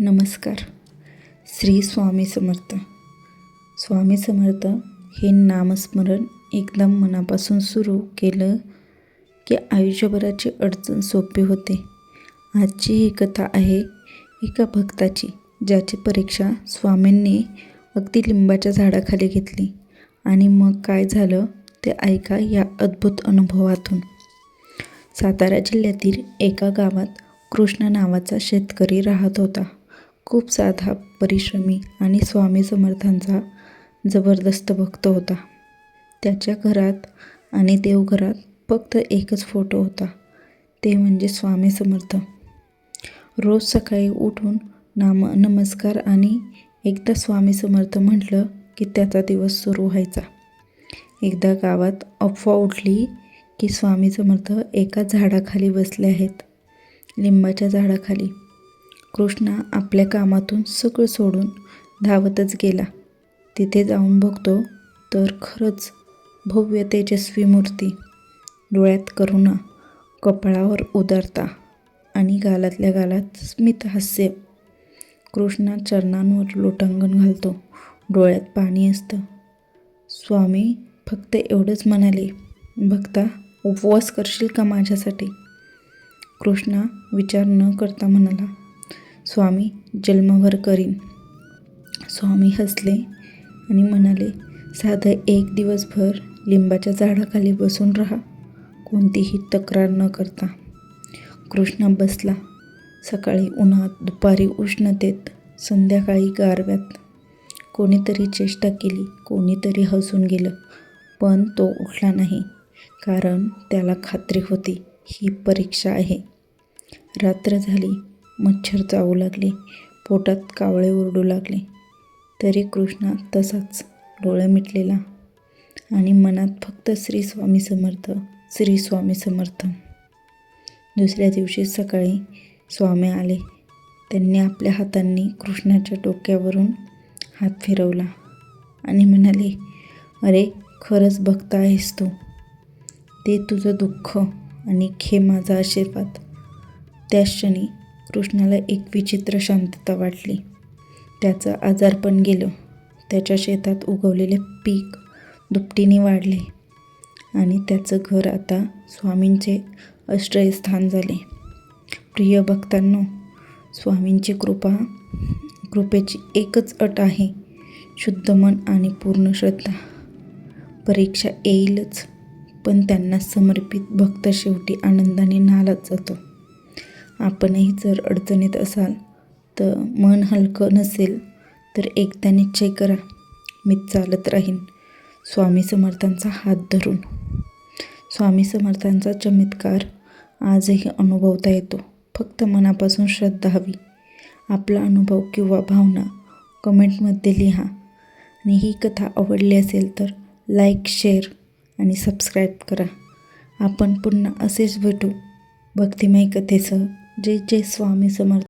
नमस्कार. श्री स्वामी समर्थ. स्वामी समर्थ हे नामस्मरण एकदम मनापासून सुरू केलं की आयुष्यभराची अडचण सोपी होते. आजची ही कथा आहे एका भक्ताची ज्याची परीक्षा स्वामींनी अगदी लिंबाच्या झाडाखाली घेतली आणि मग काय झालं ते ऐका या अद्भुत अनुभवातून. सातारा जिल्ह्यातील एका गावात कृष्ण नावाचा शेतकरी राहत होता. खूप साधा परिश्रमी आणि स्वामी समर्थांचा जबरदस्त भक्त होता. त्याच्या घरात आणि देवघरात फक्त एकच फोटो होता. ते म्हणजे स्वामी समर्थ. रोज सकाळी उठून नाम नमस्कार आणि एकदा स्वामी समर्थ म्हटलं की त्याचा दिवस सुरू व्हायचा. एकदा गावात अफवा उठली की स्वामी समर्थ एका झाडाखाली बसले आहेत. लिंबाच्या झाडाखाली. कृष्णा आपल्या कामातून सगळं सोडून धावतच गेला. तिथे जाऊन बघतो तर खरंच भव्य तेजस्वी मूर्ती. डोळ्यात करुणा कपाळावर उदारता आणि गालातल्या गालात स्मित हास्य. कृष्णा चरणांवर लोटांगण घालतो. डोळ्यात पाणी असतं. स्वामी फक्त एवढंच म्हणाले भक्ता उपवास करशील का माझ्यासाठी? कृष्णा विचार न करता म्हणाला स्वामी जन्मभर करीन. स्वामी हसले आणि म्हणाले साधं एक दिवसभर लिंबाच्या झाडाखाली बसून राहा. कोणतीही तक्रार न करता. कृष्णा बसला. सकाळी उन्हात दुपारी उष्णतेत संध्याकाळी गारव्यात. कोणीतरी चेष्टा केली कोणीतरी हसून गेलं पण तो उठला नाही कारण त्याला खात्री होती ही परीक्षा आहे. रात्र झाली मच्छर चावू लागले. पोटात कावळे ओरडू लागले. तरी कृष्णा तसाच डोळे मिटलेला आणि मनात फक्त श्री स्वामी समर्थ श्री स्वामी समर्थ. दुसऱ्या दिवशी सकाळी स्वामी आले. त्यांनी आपल्या हातांनी कृष्णाच्या डोक्यावरून हात फिरवला आणि म्हणाले अरे खरंच भक्त आहेस तू. ते तुझं दुःख आणि खे माझा आशीर्वाद. त्या क्षणी कृष्णाला एक विचित्र शांतता वाटली. त्याचं आजारपण गेलं. त्याच्या शेतात उगवलेले पीक दुपटीने वाढले आणि त्याचं घर आता स्वामींचे आश्रयस्थान झाले. प्रिय भक्तांनो स्वामींची कृपा कृपेची एकच अट आहे शुद्ध मन आणि पूर्ण श्रद्धा. परीक्षा येईलच पण त्यांना समर्पित भक्त शेवटी आनंदाने नालत जातो. आपणही जर अडचणीत असाल तर मन हलकं नसेल तर एकदा निश्चय करा मी चालत राहीन. स्वामी समर्थांचा हात धरून. स्वामी समर्थांचा चमत्कार आजही अनुभवता येतो. फक्त मनापासून श्रद्धा हवी. आपला अनुभव किंवा भावना कमेंटमध्ये लिहा. आणि ही कथा आवडली असेल तर लाईक शेअर आणि सबस्क्राईब करा. आपण पुन्हा असेच भेटू. भक्तिमय कथेसह जय जय स्वामी समर्थ.